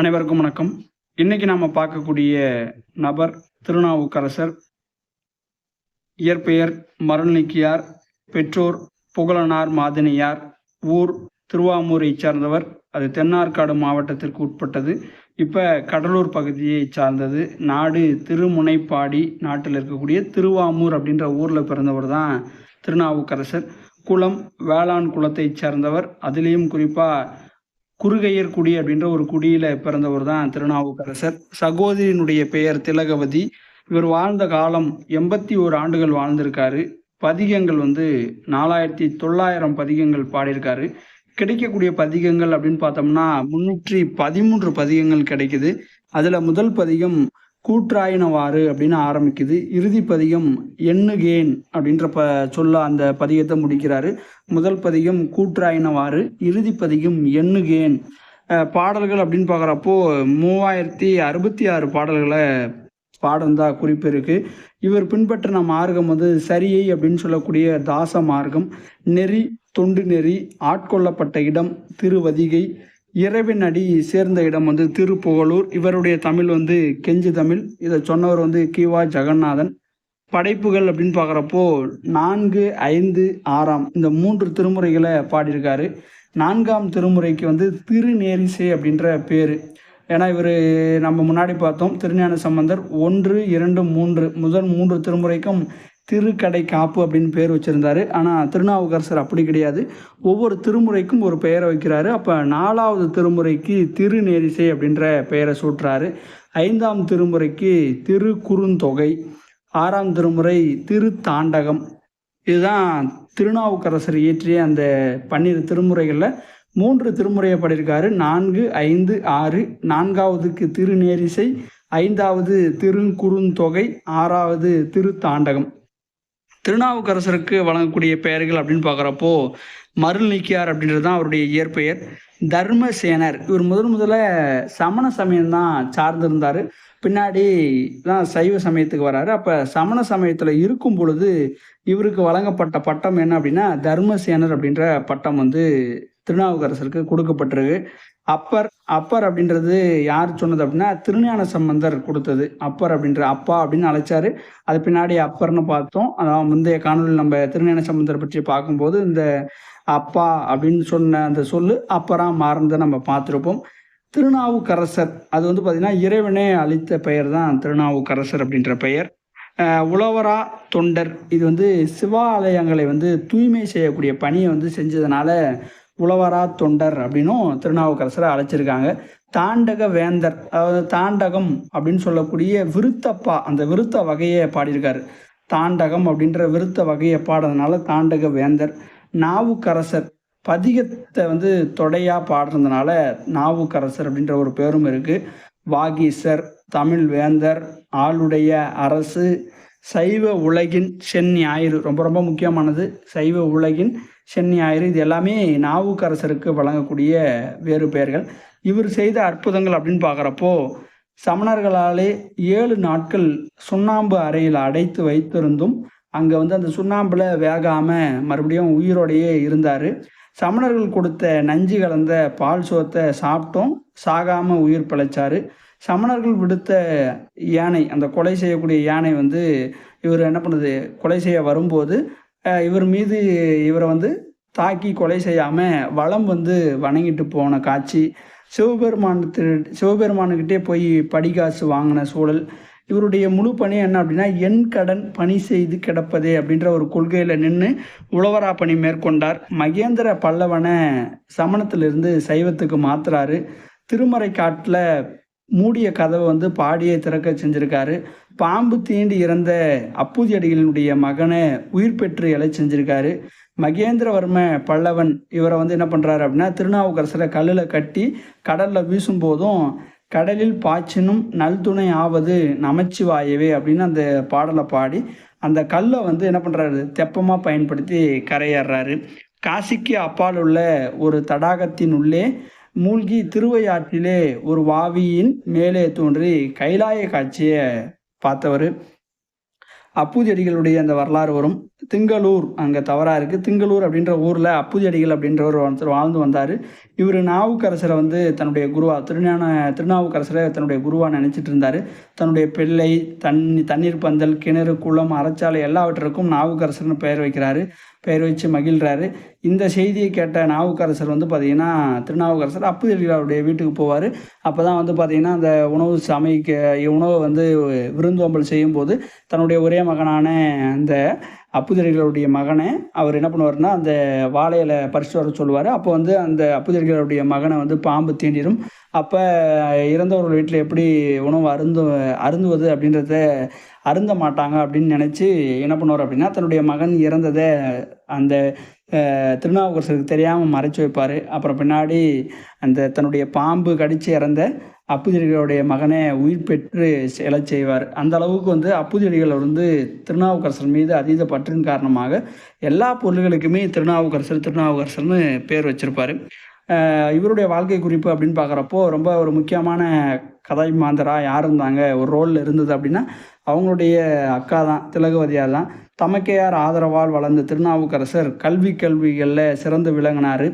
அனைவருக்கும் வணக்கம். இன்னைக்கு நாம் பார்க்கக்கூடிய நபர் திருநாவுக்கரசர் இயற்பெயர் மருள்நீக்கியார் பெற்றோர் புகழனார் மாதினியார் ஊர் திருவாமூரை சார்ந்தவர். அது தென்னார்காடு மாவட்டத்திற்கு உட்பட்டது. இப்போ கடலூர் பகுதியை சார்ந்தது. நாடு திருமுனைப்பாடி நாட்டில் இருக்கக்கூடிய திருவாமூர் அப்படின்ற ஊரில் பிறந்தவர் தான் திருநாவுக்கரசர். குளம் வேளாண் குலத்தை சேர்ந்தவர். அதுலேயும் குறிப்பாக குறுகையர் குடி அப்படின்ற ஒரு குடியில பிறந்தவர் தான் திருநாவுக்கரசர். சகோதரியினுடைய பெயர் திலகவதி. இவர் வாழ்ந்த காலம் எண்பத்தி ஓரு ஆண்டுகள் வாழ்ந்திருக்காரு. பதிகங்கள் வந்து நாலாயிரத்தி தொள்ளாயிரம் பதிகங்கள் பாடியிருக்காரு. கிடைக்கக்கூடிய பதிகங்கள் அப்படின்னு பார்த்தோம்னா முன்னூற்றி பதிமூன்று பதிகங்கள் கிடைக்குது. அதுல முதல் பதிகம் கூற்றாயினவாறு அப்படின்னு ஆரம்பிக்குது. இறுதி பதிகம் எண்ணுகேன் அப்படின்ற ப சொல்ல அந்த பதிகத்தை முடிக்கிறாரு. முதல் பதிகம் கூற்றாயினவாறு இறுதி பதிகம் எண்ணுகேன். பாடல்கள் அப்படின்னு பார்க்குறப்போ மூவாயிரத்தி அறுபத்தி ஆறு பாடல்களை பாடந்தா குறிப்பு இருக்கு இவர் பின்பற்றின மார்க்கம் வந்து சரியை அப்படின்னு சொல்லக்கூடிய தாச மார்க்கம். நெறி தொண்டு நெறி ஆட்கொள்ளப்பட்ட இடம் திருவதிகை இறைவின் அடி சேர்ந்த இடம் வந்து திருப்புகலூர் இவருடைய தமிழ் வந்து கெஞ்சி தமிழ். இதை சொன்னவர் வந்து கிவா ஜெகநாதன். படைப்புகள் அப்படின்னு பார்க்குறப்போ நான்கு ஐந்து ஆறாம் இந்த மூன்று திருமுறைகளை பாடியிருக்காரு. நான்காம் திருமுறைக்கு வந்து திருநேரிசை அப்படின்ற பேர். ஏன்னா இவர் நம்ம முன்னாடி பார்த்தோம் திருஞான சம்பந்தர் ஒன்று இரண்டு மூன்று. முதல் மூன்று திருமுறைக்கும் திருக்கடை காப்பு அப்படின்னு பேர் வச்சுருந்தாரு. ஆனால் திருநாவுக்கரசர் அப்படி கிடையாது. ஒவ்வொரு திருமுறைக்கும் ஒரு பெயரை வைக்கிறாரு. அப்போ நாலாவது திருமுறைக்கு திருநேரிசை அப்படின்ற பெயரை சூட்டுறாரு. ஐந்தாம் திருமுறைக்கு திரு குறுந்தொகை ஆறாம் திருமுறை திருத்தாண்டகம். இதுதான் திருநாவுக்கரசர் இயற்றிய அந்த பன்னிரு திருமுறைகளில் மூன்று திருமுறையை பாடியிருக்காரு. நான்கு ஐந்து ஆறு நான்காவதுக்கு திருநேரிசை ஐந்தாவது திருக்குறுந்தொகை ஆறாவது திருத்தாண்டகம். திருநாவுக்கரசருக்கு வழங்கக்கூடிய பெயர்கள் அப்படின்னு பார்க்குறப்போ மருள் நீக்கியார் அப்படின்றது தான் அவருடைய இயற்பெயர். தர்மசேனர் இவர் முதன் முதல்ல சமண சமயம் தான் சார்ந்திருந்தார். பின்னாடி தான் சைவ சமயத்துக்கு வராரு. அப்போ சமண சமயத்தில் இருக்கும் பொழுது இவருக்கு வழங்கப்பட்ட பட்டம் என்ன அப்படின்னா தர்மசேனர் அப்படின்ற பட்டம் வந்து திருநாவுக்கரசருக்கு கொடுக்கப்பட்டிருக்கு. அப்பர் அப்பர் அப்படின்றது யார் சொன்னது அப்படின்னா திருஞான சம்பந்தர் கொடுத்தது. அப்பர் அப்படின்ற அப்பா அப்படின்னு அழைச்சாரு. அது பின்னாடி அப்பர்னு பார்த்தோம். அதான் முந்தைய காணொலியில் நம்ம திருஞான சம்பந்தர் பற்றி பார்க்கும்போது இந்த அப்பா அப்படின்னு சொன்ன அந்த சொல்லு அப்பரா மாறுனதை நம்ம பார்த்துருப்போம். திருநாவுக்கரசர் அது வந்து பார்த்திங்கன்னா இறைவனே அளித்த பெயர் தான் திருநாவுக்கரசர் அப்படின்ற பெயர். உழவரா தொண்டர். இது வந்து சிவாலயங்களை வந்து தூய்மை செய்யக்கூடிய பணியை வந்து செஞ்சதுனால உழவரா தொண்டர் அப்படின்னும் திருநாவுக்கரசரை அழைச்சிருக்காங்க. தாண்டக வேந்தர் அதாவது தாண்டகம் அப்படின்னு சொல்லக்கூடிய விருத்தப்பா அந்த விருத்த வகையை பாடியிருக்காரு. தாண்டகம் அப்படின்ற விருத்த வகையை பாடுறதுனால தாண்டக வேந்தர் நாவுக்கரசர் பதிகத்தை வந்து தொடையாக பாடுறதுனால நாவுக்கரசர் அப்படின்ற ஒரு பேரும் இருக்குது வாகீசர் தமிழ் வேந்தர் ஆளுடைய அரசு சைவ உலகின் சென் ஞாயிறு ரொம்ப ரொம்ப முக்கியமானது. சைவ உலகின் சென் ஞாயிறு இது எல்லாமே நாவுக்கரசருக்கு வழங்கக்கூடிய வேறு பெயர்கள். இவர் செய்த அற்புதங்கள் அப்படின்னு பார்க்குறப்போ சமணர்களாலே ஏழு நாட்கள் சுண்ணாம்பு அறையில் அடைத்து வைத்திருந்தும் அங்கே வந்து அந்த சுண்ணாம்பில் வேகாமல் மறுபடியும் உயிரோடையே இருந்தார். சமணர்கள் கொடுத்த நஞ்சு கலந்த பால் சோத்தை சாப்பிட்டோம். சாகாமல் உயிர் பிழைச்சார். சமணர்கள் விடுத்த யானை அந்த கொலை செய்யக்கூடிய யானை வந்து இவர் என்ன பண்ணுது? கொலை செய்ய வரும்போது இவர் மீது இவரை வந்து தாக்கி கொலை செய்யாமல் வளம் வந்து வணங்கிட்டு போன காட்சி. சிவபெருமானத்து சிவபெருமானுக்கிட்டே போய் படிகாசு வாங்கின சூழல். இவருடைய முழு பணி என்ன அப்படின்னா என் கடன் பணி செய்து கிடப்பதே அப்படின்ற ஒரு கொள்கையில் நின்று உழவரா பணி மேற்கொண்டார். மகேந்திர பல்லவனை சமணத்திலிருந்து சைவத்துக்கு மாத்துறாரு. திருமறை காட்டில் மூடிய கதவை வந்து பாடியை திறக்க செஞ்சுருக்காரு. பாம்பு தீண்டி இறந்த அப்பூதி அடிகளினுடைய மகனை உயிர் பெற்று எழ செஞ்சுருக்காரு. மகேந்திரவர்ம பல்லவன் இவரை வந்து என்ன பண்ணுறாரு அப்படின்னா திருநாவுக்கரசரை கல்லில் கட்டி கடலில் வீசும் போதும் கடலில் பாய்ச்சினும் நல்துணை ஆவது நமச்சிவாயவே அப்படின்னு அந்த பாடலை பாடி அந்த கல்லை வந்து என்ன பண்ணுறாரு தெப்பமாக பயன்படுத்தி கரையேறாரு. காசிக்கு அப்பால் உள்ள ஒரு தடாகத்தின் உள்ளே மூழ்கி திருவையாற்றிலே ஒரு வாவியின் மேலே தோன்றி கைலாய காட்சியை பார்த்தவர். அப்புஜடிகளுடைய அந்த வரலாறு வரும். திங்களூர் அங்கே தவறாக இருக்குது திங்களூர் அப்படின்ற ஊரில் அப்புஜடிகள் அப்படின்றவர் ஒருத்தர் வாழ்ந்து வந்தார். இவர் நாவுக்கரசரை வந்து தன்னுடைய குருவா திருஞான திருநாவுக்கரசரை தன்னுடைய குருவாக நினச்சிட்டு இருந்தார். தன்னுடைய பிள்ளை தண்ணி தண்ணீர் பந்தல் கிணறு குளம் அறச்சாலை எல்லாவற்றிற்கும் நாவுக்கரசர்னு பெயர் வைக்கிறாரு. பெயர் வச்சு மகிழ்கிறாரு இந்த செய்தியை கேட்ட நாவுக்கரசர் வந்து பார்த்திங்கன்னா திருநாவுக்கரசர் அப்பூதியடிகளுடைய வீட்டுக்கு போவார். அப்போ தான் வந்து பார்த்திங்கன்னா அந்த உணவு சமைக்க உணவை வந்து விருந்தோம்பல் செய்யும்போது தன்னுடைய ஒரே மகனான அந்த அப்புதடிகளுடைய மகனை அவர் என்ன பண்ணுவார்னா அந்த வாழையில பறிச்சுட்டு வர சொல்லுவார். அப்போ வந்து அந்த அப்புதடிகளுடைய மகனை வந்து பாம்பு தீண்டிடும் அப்போ இறந்தவர்கள் வீட்டில் எப்படி உணவு அருந்து அருந்துவது அப்படின்றத அருந்த மாட்டாங்க அப்படின்னு நினச்சி என்ன பண்ணுவார் அப்படின்னா தன்னுடைய மகன் இறந்ததை அந்த திருநாவுக்கரசருக்கு தெரியாமல் மறைச்சு வைப்பார். அப்புறம் பின்னாடி அந்த தன்னுடைய பாம்பு கடித்து இறந்த அப்புதிரிகளுடைய மகனை உயிர் பெற்று எழச் செய்வார். அந்த அளவுக்கு வந்து அப்புதிரிகள் வந்து திருநாவுக்கரசர் மீது அதீத பற்றின் காரணமாக எல்லா பொருள்களுக்குமே திருநாவுக்கரசர் திருநாவுக்கரசர்னு பேர் வச்சிருப்பாரு. இவருடைய வாழ்க்கை குறிப்பு அப்படின்னு பார்க்குறப்போ ரொம்ப ஒரு முக்கியமான கதை மாந்தரா யார் இருந்தாங்க ஒரு ரோலில் இருந்தது அப்படின்னா அவங்களுடைய அக்கா தான் திலகவதியார் தான் தமக்கையார் ஆதரவால் வளர்ந்த திருநாவுக்கரசர் கல்வி கல்விகளில் சிறந்து விளங்கினார்.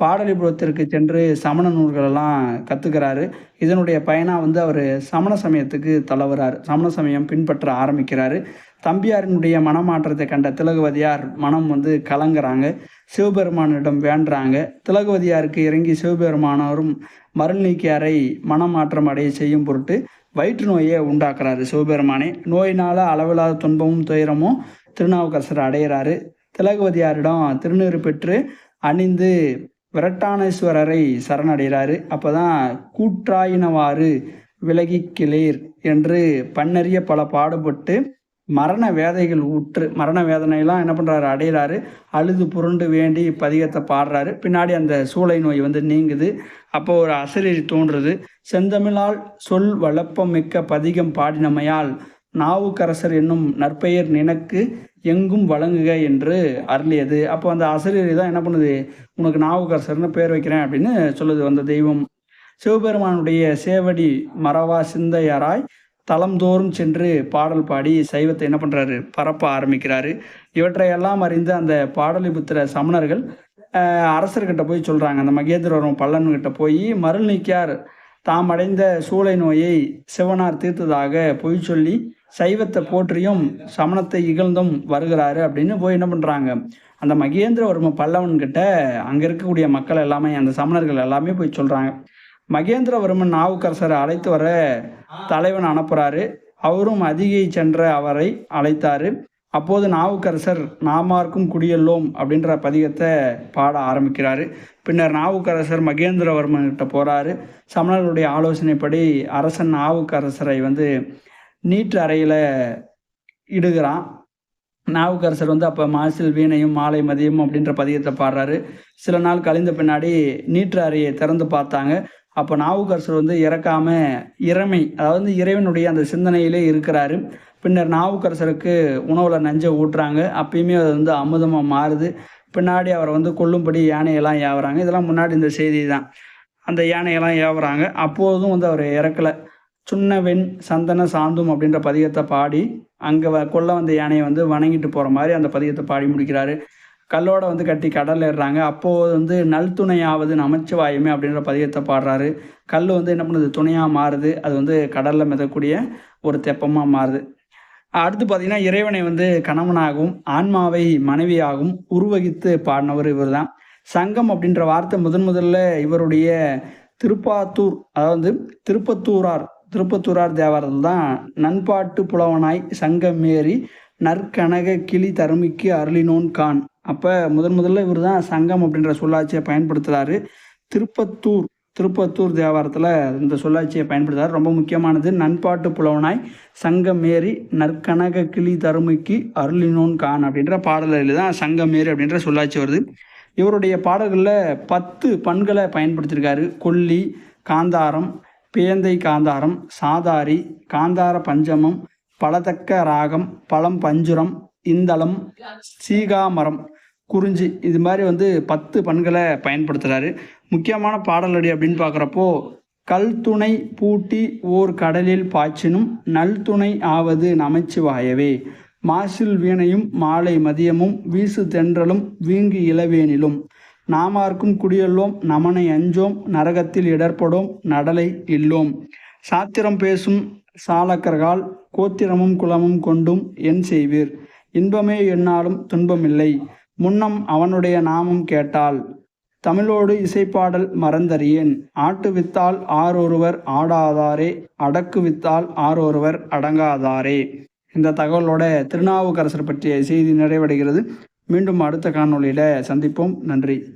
பாடலிபுரத்திற்கு சென்று சமண நூல்களெல்லாம் கற்றுக்கிறாரு இதனுடைய பயனாக வந்து அவர் சமண சமயத்துக்கு தளவுறார் சமண சமயம் பின்பற்ற ஆரம்பிக்கிறாரு. தம்பியாரினுடைய மனமாற்றத்தை கண்ட திலகவதியார் மனம் வந்து கலங்குறாங்க. சிவபெருமானிடம் வேண்டுறாங்க. திலகவதியாருக்கு இறங்கி சிவபெருமானவரும் மருள் நீக்கியாரை மனமாற்றம் அடைய செய்யும் பொருட்டு வயிற்று நோயை உண்டாக்குறாரு சிவபெருமானே. நோயினால் அளவில்லாத துன்பமும் துயரமும் திருநாவுக்கரசர் அடையிறாரு. திலகவதியாரிடம் திருநீறு பெற்று அணிந்து விரட்டானேஸ்வரரை சரணடைகிறாரு. அப்போ தான் கூற்றாயினவாறு விலகி கிளீர் என்று பன்னறிய பல பாடுபட்டு மரண வேதைகள் உற்று மரண வேதனையெல்லாம் என்ன பண்ணுறாரு அடைகிறாரு அழுது புரண்டு வேண்டி பதிகத்தை பாடுறாரு. பின்னாடி அந்த சூளை நோய் வந்து நீங்குது. அப்போ ஒரு அசரீரி தோன்றுது. செந்தமிழால் சொல் வளப்பம் மிக்க பதிகம் பாடினமையால் நாவுக்கரசர் என்னும் நற்பெயர் நினக்கு எங்கும் வழங்குக என்று அருளியது. அப்போ அந்த ஆசிரியர் தான் என்ன பண்ணுது? உனக்கு நாவுக்கரசர்னு பேர் வைக்கிறேன் அப்படின்னு சொல்லுது அந்த தெய்வம். சிவபெருமானுடைய சேவடி மறவா சிந்தையராய் தளம்தோறும் சென்று பாடல் பாடி சைவத்தை என்ன பண்ணுறாரு பரப்ப ஆரம்பிக்கிறாரு. இவற்றையெல்லாம் அறிந்து அந்த பாடலிபுத்திர சமணர்கள் அரசர்கிட்ட போய் சொல்கிறாங்க அந்த மகேந்திரவரம் பல்லன்கிட்ட போய் மருள் நீக்கியார் தாம் அடைந்த சூளை நோயை சிவனார் தீர்த்ததாக பொய் சொல்லி சைவத்தை போற்றியும் சமணத்தை இகழ்ந்தும் வருகிறாரு அப்படின்னு போய் என்ன பண்ணுறாங்க அந்த மகேந்திரவர்ம பல்லவன்கிட்ட அங்கே இருக்கக்கூடிய மக்கள் எல்லாமே அந்த சமணர்கள் எல்லாமே போய் சொல்கிறாங்க மகேந்திரவர்மன் நாவுக்கரசரை அழைத்து வர தலைவன் அனுப்புகிறாரு அவரும் அதிகை சென்ற அவரை அழைத்தாரு. அப்போது நாவுக்கரசர் நாமார்க்கும் குடியல்லோம் அப்படின்ற பதிகத்தை பாட ஆரம்பிக்கிறாரு. பின்னர் நாவுக்கரசர் மகேந்திரவர்மன் கிட்ட போகிறாரு சமணர்களுடைய ஆலோசனைப்படி அரசன் நாவுக்கரசரை வந்து நீட்டு அறையில் இடுகிறான். நாவுக்கரசர் வந்து அப்போ மாசில் வீணையும் மாலை மதியம் அப்படின்ற பதியத்தை பாடுறாரு. சில நாள் கழிந்த பின்னாடி நீற்று அறையை திறந்து பார்த்தாங்க. அப்போ நாவுக்கரசர் வந்து இறக்காமல் இறைமை அதாவது இறைவனுடைய அந்த சிந்தனையிலே இருக்கிறாரு. பின்னர் நாவுக்கரசருக்கு உணவில் நஞ்சை ஊட்டுறாங்க. அப்பயுமே அது வந்து அமுதமாக மாறுது. பின்னாடி அவரை வந்து கொல்லும்படி யானையெல்லாம் ஏவுறாங்க. இதெல்லாம் முன்னாடி இந்த செய்தி தான் அந்த யானையெல்லாம் ஏவுறாங்க. அப்போதும் வந்து அவர் இறக்கலை. சுண்ண வெண் சந்தன சாந்தும் அப்படின்ற பதிகத்தை பாடி அங்கே வ கொல்ல வந்த யானையை வந்து வணங்கிட்டு போகிற மாதிரி அந்த பதிகத்தை பாடி முடிக்கிறாரு. கல்லோட வந்து கட்டி கடலில் ஏறுறாங்க. அப்போது வந்து நல் துணையாவது நமச்சிவாயமே அப்படின்ற பதிகத்தை பாடுறாரு. கல் வந்து என்ன பண்ணுது? துணையாக மாறுது. அது வந்து கடலில் மிதக்கூடிய ஒரு தெப்பமாக மாறுது. அடுத்து பார்த்தீங்கன்னா இறைவனை வந்து கணவனாகவும் ஆன்மாவை மனைவியாகவும் உருவகித்து பாடினவர் இவர் தான் சங்கம் அப்படின்ற வார்த்தை முதன் முதல்ல இவருடைய திருப்பாத்தூர் அதாவது திருப்பத்தூரார் திருப்பத்தூரார் தேவாரத்தில் தான் நண்பாட்டு புலவனாய் சங்கம் மேறி நற்கனக கிளி தருமிக்கு அருளினோன் கான். அப்போ முதன் முதல்ல இவர் தான் சங்கம் அப்படின்ற சொல்லாட்சியை பயன்படுத்துகிறாரு திருப்பத்தூர் திருப்பத்தூர் தேவாரத்தில் இந்த சொல்லாட்சியை பயன்படுத்தார் ரொம்ப முக்கியமானது நண்பாட்டு புலவனாய் சங்கமேரி நற்கனக கிளி தருமைக்கு அருளினோன் கான் அப்படின்ற பாடலில் தான் சங்கமேரி அப்படின்ற சொல்லாட்சி வருது. இவருடைய பாடல்களில் பத்து பண்களை பயன்படுத்தியிருக்காரு. கொல்லி காந்தாரம் பேந்தை காந்தாரம் சாதாரி காந்தார பஞ்சமம் பலதக்க ராகம் பழம் பஞ்சுரம் இந்தளம் சீகாமரம் குறிஞ்சி இது மாதிரி வந்து பத்து பண்களை பயன்படுத்துகிறாரு முக்கியமான பாடலடி அப்படின்னு பார்க்குறப்போ கல் துணை பூட்டி ஓர் கடலில் பாய்ச்சினும் நல் துணை ஆவது நமச்சிவாயவே மாசில் வீணையும் மாலை மதியமும் வீசு தென்றலும் வீங்கு இளவேனிலும். நாமார்க்கும் குடியல்லோம் நமனை அஞ்சோம் நரகத்தில் இடர்படோம் நடலை இல்லோம். சாத்திரம் பேசும் சாலக்கர்கள் கோத்திரமும் குலமும் கொண்டும் என் செய்வீர். இன்பமே என்னாலும் துன்பமில்லை. முன்னம் அவனுடைய நாமம் கேட்டால் தமிழோடு இசைப்பாடல் மறந்தறியேன். ஆட்டு வித்தால் ஆரொருவர் ஆடாதாரே அடக்கு வித்தால் ஆரொருவர் அடங்காதாரே. இந்த தகவலோட திருநாவுக்கரசர் பற்றிய செய்தி நிறைவடைகிறது. மீண்டும் அடுத்த காணொளியில் சந்திப்போம். நன்றி.